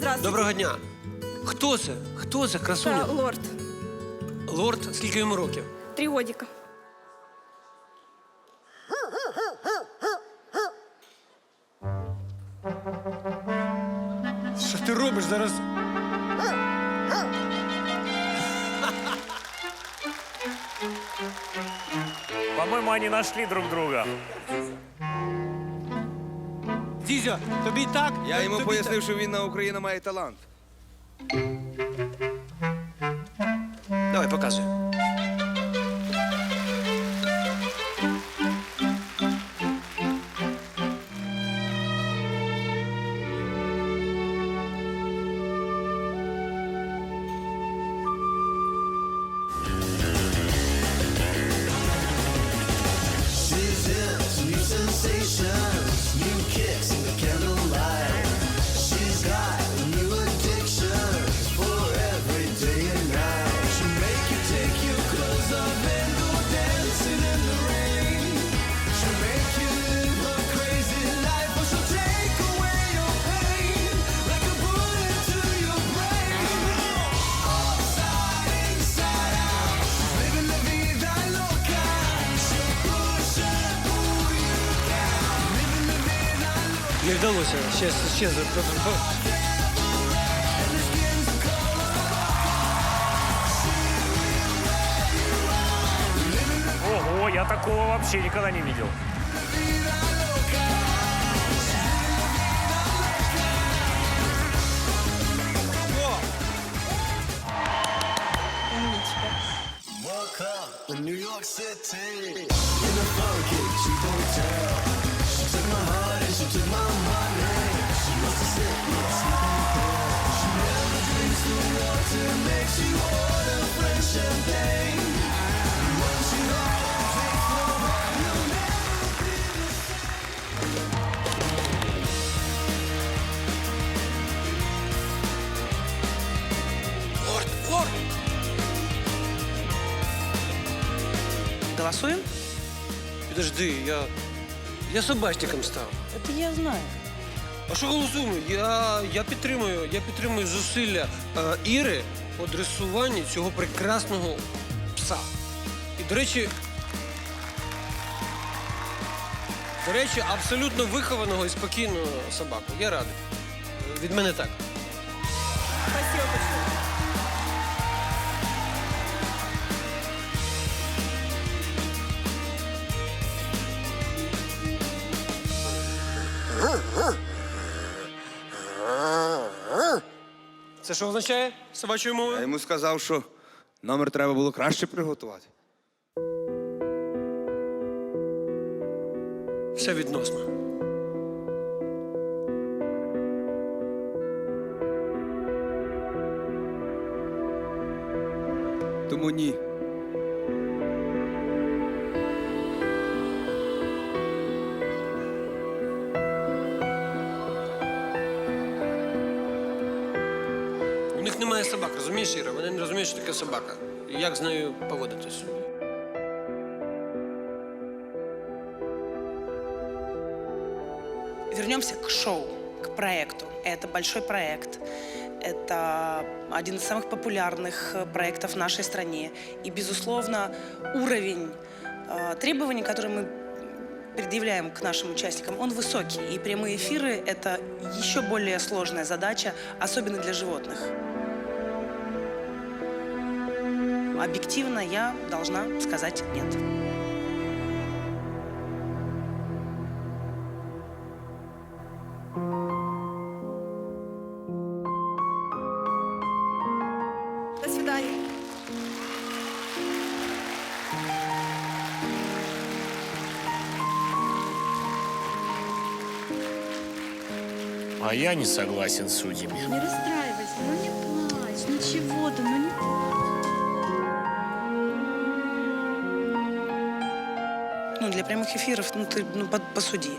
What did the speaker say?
Здравствуйте. Доброго дня. Хто це? Хто це? Красуня? Это лорд. Лорд, скільки йому років? Три годика. Що ти робиш зараз? По-моему, они нашли друг друга. Дізя, тобі так? Я йому Тобі пояснив, що він на Україну має талант. так. Давай, показуй. Не вдалося. Ще, ще. за- Ого, я такого вообще никогда не видел. In New York City in a funky cheap hotel. She took my heart Голосуем? Підожди, я. Я собачником став. Это я знаю. А що голосуємо? Я, я підтримую, я підтримую зусилля е, Іри по дресуванні цього прекрасного пса. І, до речі, до речі, абсолютно вихованого і спокійного собаку. Я радий. Е, Від мене так. Це що означає собачою Я мовою? йому сказав, що номер треба було краще приготувати. Все відносно. Тому ні. них немає собак, розумієш, Іра? Вони не розуміють, що таке собака. І як з нею поводитись. Вернемся к шоу, к проекту. Это большой проект. Это один из самых популярных э, проектов в нашей стране. И, безусловно, уровень э, требований, которые мы предъявляем к нашим участникам, он высокий. И прямые эфиры – это еще более сложная задача, особенно для животных. Объективно я должна сказать «нет». До свидания. А я не согласен с судьями. Не расстраивайся, ну не плачь, ну чего ты, ну не Ну, для прямых эфиров, ну, ты ну, под- посуди.